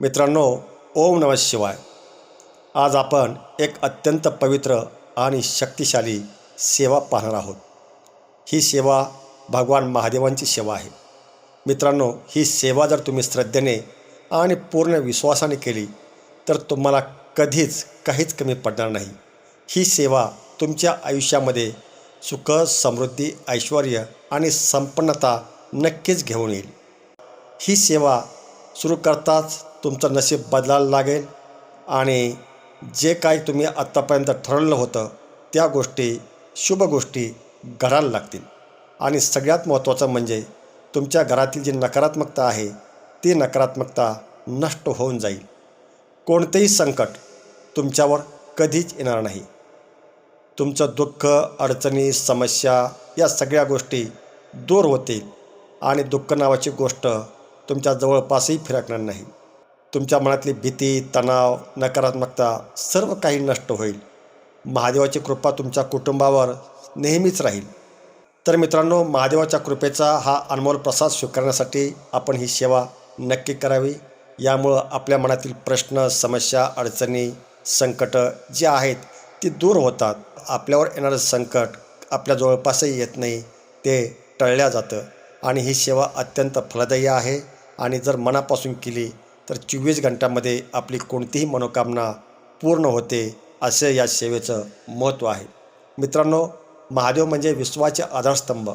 मित्रांनो ओम नमः शिवाय. आज आपण एक अत्यंत पवित्र आणि शक्तिशाली सेवा पाहणार आहोत. ही सेवा भगवान महादेवांची सेवा आहे. मित्रांनो ही सेवा जर तुम्ही श्रद्धेने आणि पूर्ण विश्वासाने केली तर तुम्हाला कधीच काहीच कमी पडणार नाही. ही सेवा तुमच्या आयुष्यामध्ये सुख समृद्धी ऐश्वर आणि संपन्नता नक्कीच घेऊन येईल. ही सेवा सुरू करताच तुमचं नशीब बदलायला लागेल. आणि जे काही तुम्ही आत्तापर्यंत ठरवलं होतं त्या गोष्टी शुभ गोष्टी घडायला लागतील. आणि सगळ्यात महत्त्वाचं म्हणजे तुमच्या घरातील जी नकारात्मकता आहे ती नकारात्मकता नष्ट होऊन जाईल. कोणतेही संकट तुमच्यावर कधीच येणार नाही. तुमचं दुःख अडचणी समस्या या सगळ्या गोष्टी दूर होतील आणि दुःख नावाची गोष्ट तुमच्या जवळपासही फिरकणार नाही. तुमच्या मनातली भीती तणाव नकारात्मकता सर्व काही नष्ट होईल. महादेवाची कृपा तुमच्या कुटुंबावर नेहमीच राहील. तर मित्रांनो महादेवाच्या कृपेचा हा अनमोल प्रसाद स्वीकारण्यासाठी आपण ही सेवा नक्की करावी. यामुळं आपल्या मनातील प्रश्न समस्या अडचणी संकटं जे आहेत ती दूर होतात. आपल्यावर येणारं संकट आपल्या जवळपासही येत नाही ते टळल्या जातं. आणि ही सेवा अत्यंत फलदायी आहे. आणि जर मनापासून केली तर चोवीस घंट्यामध्ये आपली कोणतीही मनोकामना पूर्ण होते असे या सेवेचं महत्त्व आहे. मित्रांनो महादेव म्हणजे विश्वाचे आधारस्तंभ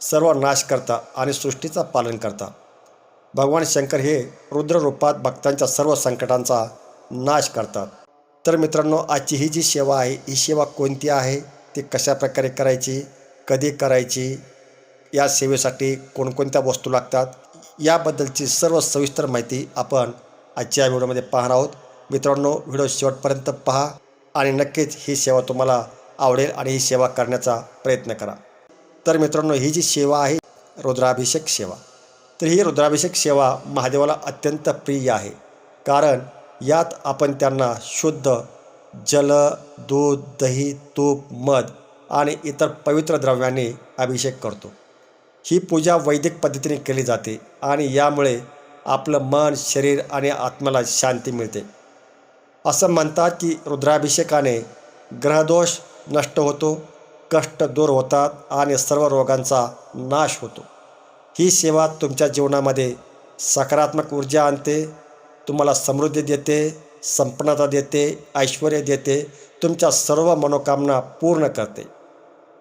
सर्व नाश करता आणि सृष्टीचा पालन करता भगवान शंकर हे रुद्ररूपात भक्तांच्या सर्व संकटांचा नाश करतात. तर मित्रांनो आजची ही जी सेवा आहे ही सेवा कोणती आहे ती कशा प्रकारे करायची कधी करायची या सेवेसाठी कोणकोणत्या वस्तू लागतात याबद्दलची सर्व सविस्तर माहिती आपण आजच्या व्हिडिओमध्ये पाहणार आहोत. मित्रांनो व्हिडिओ शेवटपर्यंत पहा आणि नक्कीच ही सेवा तुम्हाला आवडेल आणि ही सेवा करण्याचा प्रयत्न करा. तर मित्रांनो ही जी सेवा आहे रुद्राभिषेक सेवा. तर ही रुद्राभिषेक सेवा महादेवाला अत्यंत प्रिय आहे. कारण यात आपण त्यांना शुद्ध जल दूध दही तूप मध आणि इतर पवित्र द्रव्याने अभिषेक करतो. ही पूजा वैदिक पद्धतीने केली जाते आणि यामुळे आपलं मन शरीर आणि आत्म्याला शांती मिळते. असं म्हणतात की रुद्राभिषेकाने ग्रहदोष नष्ट होतो कष्ट दूर होतात आणि सर्व रोगांचा नाश होतो. ही सेवा तुमच्या जीवनामध्ये सकारात्मक ऊर्जा आणते तुम्हाला समृद्धी देते संपन्नता देते ऐश्वर देते तुमच्या सर्व मनोकामना पूर्ण करते.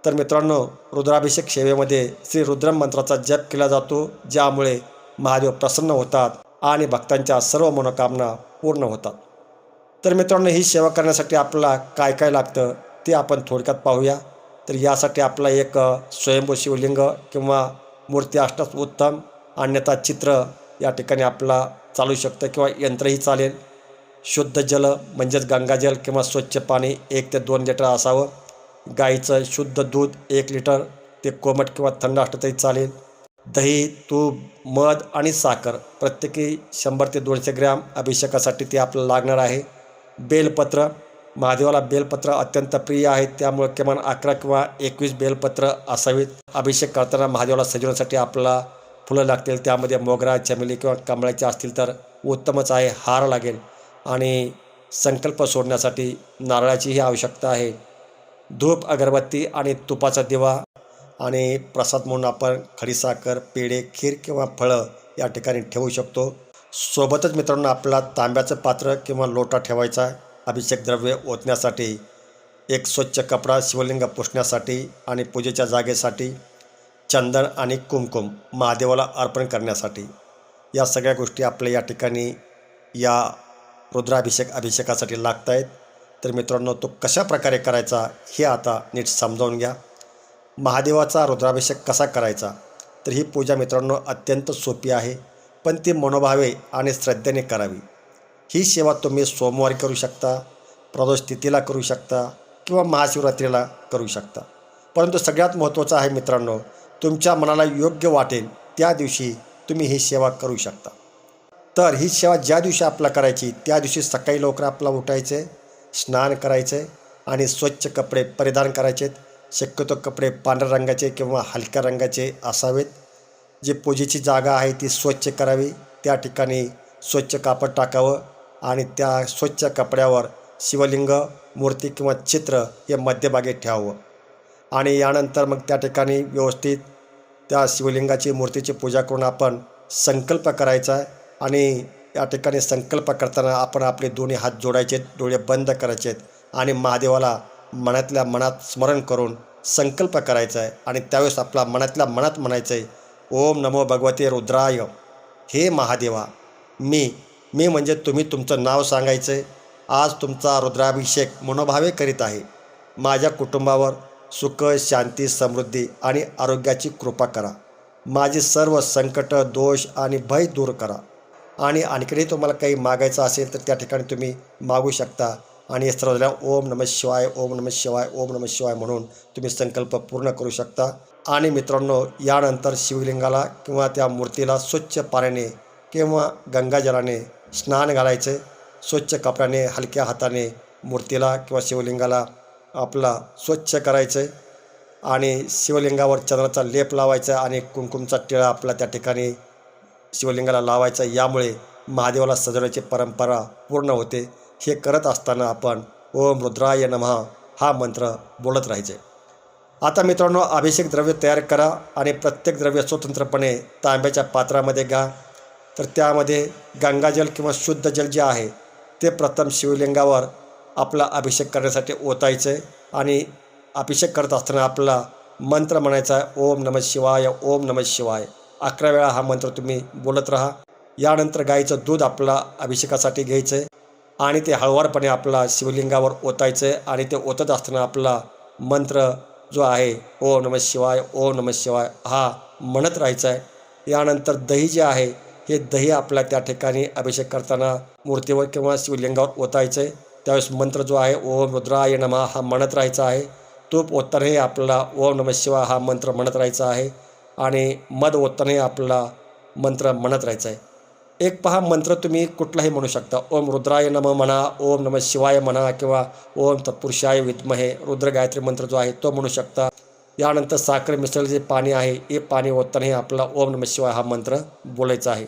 तर मित्रांनो रुद्राभिषेक सेवेमध्ये श्री रुद्रम मंत्राचा जप केला जातो ज्यामुळे महादेव प्रसन्न होतात आणि भक्तांच्या सर्व मनोकामना पूर्ण होतात. तर मित्रांनो ही सेवा करण्यासाठी आपल्याला काय काय लागतं ते आपण थोडक्यात पाहूया. तर यासाठी आपला एक स्वयंभू शिवलिंग किंवा मूर्ती असतात उत्तम अन्यथा चित्र या ठिकाणी आपला चालू शकतं किंवा यंत्रही चालेल. शुद्ध जल म्हणजेच गंगाजल किंवा स्वच्छ पाणी एक ते दोन लिटर असावं. गाईचं शुद्ध दूध एक लिटर ते कोमट किंवा थंड असलं तरी चालेल. दही तूप मध आणि साखर प्रत्येकी शंभर ते दोनशे ग्रॅम अभिषेकासाठी ते आपल्याला लागणार आहे. बेलपत्र महादेवाला बेलपत्र अत्यंत प्रिय आहे त्यामुळे किमान अकरा किंवा एकवीस बेलपत्र असावीत. अभिषेक करताना महादेवाला सजवण्यासाठी आपल्याला फुलं लागतील त्यामध्ये मोगरा चमेली किंवा कमळाचे असतील तर उत्तमच आहे हार लागेल. आणि संकल्प सोडण्यासाठी नारळाचीही आवश्यकता आहे. धूप अगरबत्ती आणि तुपाचा दिवा आणि प्रसाद म्हणून आपण खडीसाखर पेढे खीर किंवा फळं या ठिकाणी ठेवू शकतो. सोबतच मित्रांनो आपला तांब्याचं पात्र किंवा लोटा ठेवायचा आहे अभिषेक द्रव्य ओतण्यासाठी एक स्वच्छ कपडा शिवलिंग पुसण्यासाठी आणि पूजेच्या जागेसाठी चंदन आणि कुमकुम महादेवाला अर्पण करण्यासाठी. या सगळ्या गोष्टी आपल्या या ठिकाणी या रुद्राभिषेक अभिषेकासाठी लागत आहेत तर मित्रांनो तो कशा प्रकारे करायचा हे आता नीट समजावून घ्या. महादेवाचा रुद्राभिषेक कसा करायचा? तर ही पूजा मित्रांनो अत्यंत सोपी आहे पण ती मनोभावे आणि श्रद्धेने करावी. ही सेवा तुम्ही सोमवारी करू शकता प्रदोष तिथीला करू शकता किंवा महाशिवरात्रीला करू शकता. परंतु सगळ्यात महत्त्वाचं आहे मित्रांनो तुमच्या मनाला योग्य वाटेल त्या दिवशी तुम्ही ही सेवा करू शकता. तर ही सेवा ज्या दिवशी आपला करायची त्या दिवशी सकाळी लवकर आपल्याला उठायचे स्नान करायचे आणि स्वच्छ कपडे परिधान करायचेत शक्यतो कपडे पांढऱ्या रंगाचे किंवा हलक्या रंगाचे असावेत. जी पूजेची जागा आहे ती स्वच्छ करावी. त्या ठिकाणी स्वच्छ कापड टाकावं आणि त्या स्वच्छ कपड्यावर शिवलिंग मूर्ती किंवा चित्र हे मध्यभागी ठेवावं. आणि यानंतर मग त्या ठिकाणी व्यवस्थित त्या शिवलिंगाची मूर्तीची पूजा करून आपण संकल्प करायचा आहे आणि या ठिकाणी संकल्प करताना आपण आपले दोन्ही हात जोडायचे डोळे बंद करायचे आहेत आणि महादेवाला मनातल्या मनात स्मरण करून संकल्प करायचा आहे. आणि त्यावेळेस आपला मनातल्या मनात म्हणायचं आहे ओम नमो भगवते रुद्राय हे महादेवा मी मी म्हणजे तुम्ही तुमचं नाव सांगायचं आहे आज तुमचा रुद्राभिषेक मनोभावे करीत आहे. माझ्या कुटुंबावर सुख शांती समृद्धी आणि आरोग्याची कृपा करा. माझी सर्व संकट दोष आणि भय दूर करा. आणि आणखीनही तुम्हाला काही मागायचं असेल तर त्या ठिकाणी तुम्ही मागू शकता. आणि सर्वजण सर्व झाल्यावर ओम नम शिवाय ओम नम शिवाय ओम नम शिवाय म्हणून तुम्ही संकल्प पूर्ण करू शकता. आणि मित्रांनो यानंतर शिवलिंगाला किंवा त्या मूर्तीला स्वच्छ पाण्याने किंवा गंगाजलाने स्नान घालायचे. स्वच्छ कपड्याने हलक्या हाताने मूर्तीला किंवा शिवलिंगाला आपला स्वच्छ करायचं. आणि शिवलिंगावर चंद्राचा लेप लावायचा आणि कुंकुमचा टिळा आपला त्या ठिकाणी शिवलिंगाला लावायचा यामुळे महादेवाला सजवण्याची परंपरा पूर्ण होते. हे करत असताना आपण ओम रुद्राय नमः हा मंत्र बोलत राहायचे. आता मित्रांनो अभिषेक द्रव्य तयार करा आणि प्रत्येक द्रव्य स्वतंत्रपणे तांब्याच्या पात्रामध्ये घ्या. तर त्यामध्ये गंगाजल किंवा शुद्ध जल जे आहे ते प्रथम शिवलिंगावर आपला अभिषेक करण्यासाठी ओतायचे आणि अभिषेक करत असताना आपला मंत्र म्हणायचा आहे ओम नम शिवाय ओम नम शिवाय. अकरा वेळा हा मंत्र तुम्ही बोलत राहा. यानंतर गाईचं दूध आपला अभिषेकासाठी घ्यायचं आहे आणि ते हळवारपणे आपला शिवलिंगावर ओतायचं आहे आणि ते ओतत असताना आपला मंत्र जो आहे ओ नम शिवाय ओ नम शिवाय हा म्हणत राहायचा आहे यानंतर दही जे आहे हे दही आपल्या त्या ठिकाणी अभिषेक करताना मूर्तीवर किंवा शिवलिंगावर ओतायचं आहे त्यावेळेस मंत्र जो आहे ओम रुद्राय नमा हा म्हणत राहायचा आहे. तूप ओतरही आपला ओम नम शिवाय हा मंत्र म्हणत राहायचा आहे. आणि मध ओततानाही आपला मंत्र म्हणत राहायचा आहे एक पहा मंत्र तुम्ही कुठलाही म्हणू शकता. ओम रुद्राय नम म्हणा ओम नम शिवाय म्हणा किंवा ओम तत्पुरुषाय विद्महे रुद्र गायत्री मंत्र जो आहे तो म्हणू शकता. यानंतर साखर मिसळलं जे पाणी आहे हे पाणी ओततानाही आपला ओम नम शिवाय हा मंत्र बोलायचा आहे.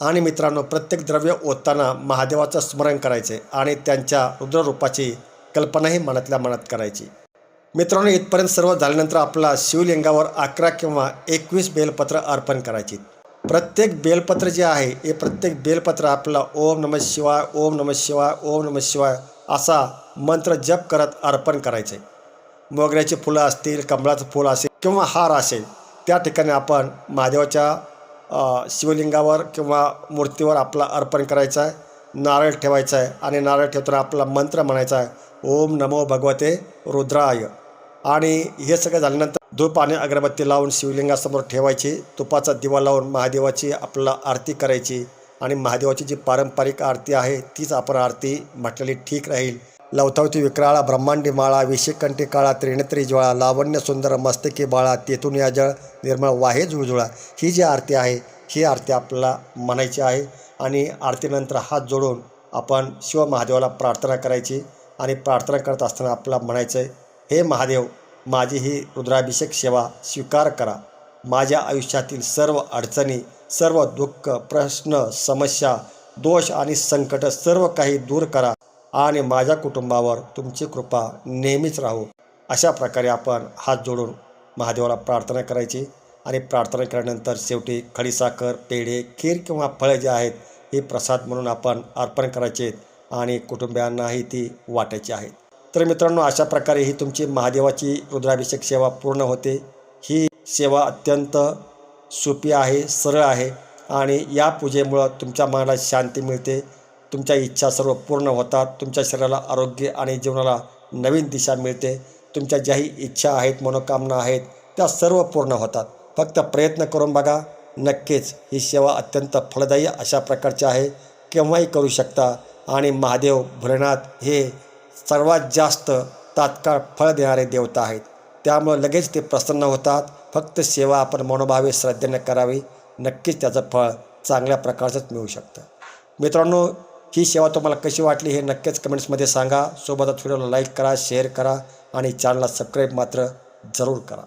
आणि मित्रांनो प्रत्येक द्रव्य ओतताना महादेवाचं स्मरण करायचे आणि त्यांच्या रुद्ररूपाची कल्पनाही मनातल्या मनात करायची. मित्रांनो इथपर्यंत सर्व झाल्यानंतर आपला शिवलिंगावर अकरा किंवा एकवीस बेलपत्र अर्पण करायची. प्रत्येक बेलपत्र जे आहे हे प्रत्येक बेलपत्र आपला ओम नम शिवाय ओम नम शिवाय ओम नम शिवाय असा मंत्र जप करत अर्पण करायचे. मोगऱ्याची फुलं असतील कमळाचं फुल असेल किंवा हार असेल त्या ठिकाणी आपण महादेवाच्या शिवलिंगावर किंवा मूर्तीवर आपला अर्पण करायचा आहे. नारळ ठेवायचा आहे आणि नारळ ठेवताना आपला मंत्र म्हणायचा आहे ओम नमो भगवते रुद्राय. आणि हे सगळं झाल्यानंतर धूप आणि अगरबत्ती लावून शिवलिंगासमोर ठेवायची. तुपाचा दिवा लावून महादेवाची आपला आरती करायची आणि महादेवाची जी पारंपरिक आरती आहे तीच आपण आरती म्हटलेली ठीक राहील. लवथावती विक्राळा ब्रह्मांडी माळा विषेकंठी काळा त्रिनेत्री ज्वाळा लावण्य सुंदर मस्तकी बाळा तेथून या जळ निर्मळ वाहे जुळजुळा ही जी आरती आहे ही आरती आपल्याला म्हणायची आहे. आणि आरतीनंतर हात जोडून आपण शिव महादेवाला प्रार्थना करायची आणि प्रार्थना करत असताना आपल्याला म्हणायचं आहे हे महादेव माझी ही रुद्राभिषेक सेवा स्वीकार करा. माझ्या आयुष्यातील सर्व अडचणी सर्व दुःख प्रश्न समस्या दोष आणि संकट सर्व काही दूर करा आणि माझ्या कुटुंबावर तुमची कृपा नेहमीच राहू. अशा प्रकारे आपण हात जोडून महादेवाला प्रार्थना करायची आणि प्रार्थना केल्यानंतर शेवटी खडीसाखर पेढे खीर किंवा फळे जे आहेत हे प्रसाद म्हणून आपण अर्पण करायचे आणि कुटुंबियांनाही ती वाटायची आहेत. तर मित्रांनो अशा प्रकारे ही तुमची महादेवाची रुद्राभिषेक सेवा पूर्ण होते. ही सेवा अत्यंत सोपी आहे सरळ आहे आणि या पूजेमुळं तुमच्या मनाला शांती मिळते. तुमच्या इच्छा सर्व पूर्ण होतात. तुमच्या शरीराला आरोग्य आणि जीवनाला नवीन दिशा मिळते. तुमच्या ज्याही इच्छा आहेत मनोकामना आहेत त्या सर्व पूर्ण होतात. फक्त प्रयत्न करून बघा नक्कीच ही सेवा अत्यंत फलदायी अशा प्रकारची आहे. केव्हाही करू शकता आणि महादेव भोलेनाथ हे सर्वात जास्त तात्काळ फळ देणारे देवता आहेत. त्यामुळं लगेच ते प्रसन्न होतात. फक्त सेवा आपण मनोभावे श्रद्धेने करावी. नक्कीच त्याचं फळ चांगल्या प्रकारचंच मिळू शकतं. मित्रांनो ही सेवा तुम्हाला कशी वाटली हे नक्कीच कमेंट्समध्ये सांगा. सोबतच व्हिडिओला लाईक करा शेअर करा आणि चॅनलला सबस्क्राईब मात्र जरूर करा.